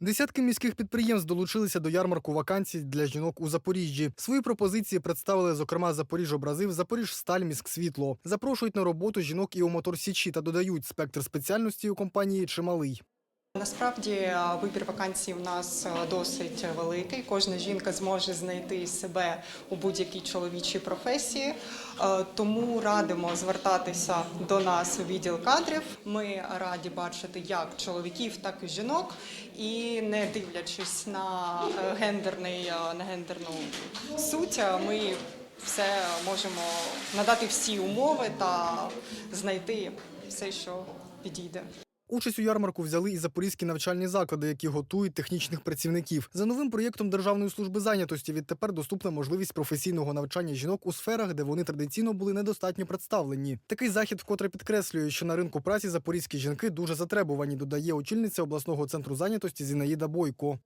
Десятки міських підприємств долучилися до ярмарку вакансій для жінок у Запоріжжі. Свої пропозиції представили, зокрема, Запоріжжобразив, Запоріжсталь, міськсвітло. Запрошують на роботу жінок і у моторсічі та додають спектр спеціальності у компанії чималий. Насправді вибір вакансій у нас досить великий. Кожна жінка зможе знайти себе у будь-якій чоловічій професії. Тому радимо звертатися до нас у відділ кадрів. Ми раді бачити як чоловіків, так і жінок. І не дивлячись на е, гендерний на гендерну суть, ми все можемо надати всі умови та знайти все, що підійде. Участь у ярмарку взяли і запорізькі навчальні заклади, які готують технічних працівників. За новим проєктом Державної служби зайнятості відтепер доступна можливість професійного навчання жінок у сферах, де вони традиційно були недостатньо представлені. Такий захід вкотре підкреслює, що на ринку праці запорізькі жінки дуже затребувані, додає очільниця обласного центру зайнятості Зінаїда Бойко.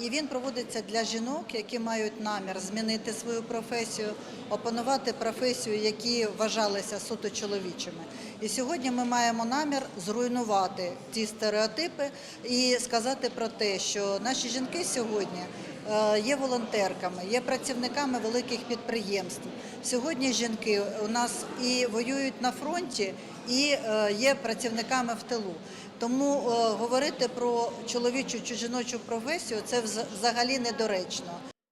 І він проводиться для жінок, які мають намір змінити свою професію, опанувати професію, які вважалися суто чоловічими. І сьогодні ми маємо намір зруйнувати ці стереотипи і сказати про те, що наші жінки сьогодні е, є волонтерками, є працівниками великих підприємств. Сьогодні жінки у нас і воюють на фронті, і е, є працівниками в тилу. Тому е, говорити про чоловічу чи жіночу професію це взагалі недоречно.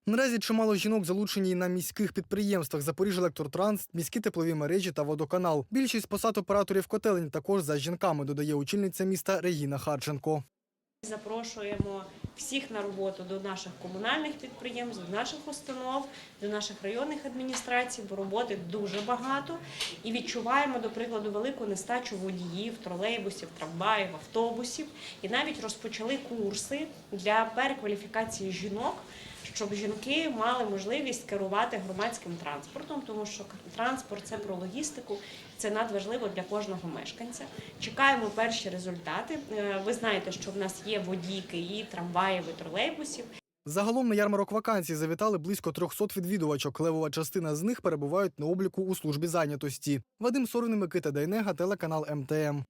Наразі чимало жінок залучені на міських підприємствах Запоріжжя-Електротранс, міські теплові мережі та водоканал. Більшість посад операторів котелень також за жінками, додає очільниця міста Регіна Харченко. Запрошуємо всіх на роботу до наших комунальних підприємств, до наших установ, до наших районних адміністрацій, бо роботи дуже багато. І відчуваємо, до прикладу, велику нестачу водіїв, тролейбусів, трамваїв, автобусів. І навіть розпочали курси для перекваліфікації жінок, щоб жінки мали можливість керувати громадським транспортом, тому що транспорт це про логістику, це надважливо для кожного мешканця. Чекаємо перші результати. Е, Ви знаєте, що в нас є водійки і трамваїв, і тролейбусів. Загалом на ярмарок вакансій завітали близько 300 відвідувачок. Левова частина з них перебувають на обліку у службі зайнятості. Вадим Сорин, Микита Дайнега, телеканал МТМ.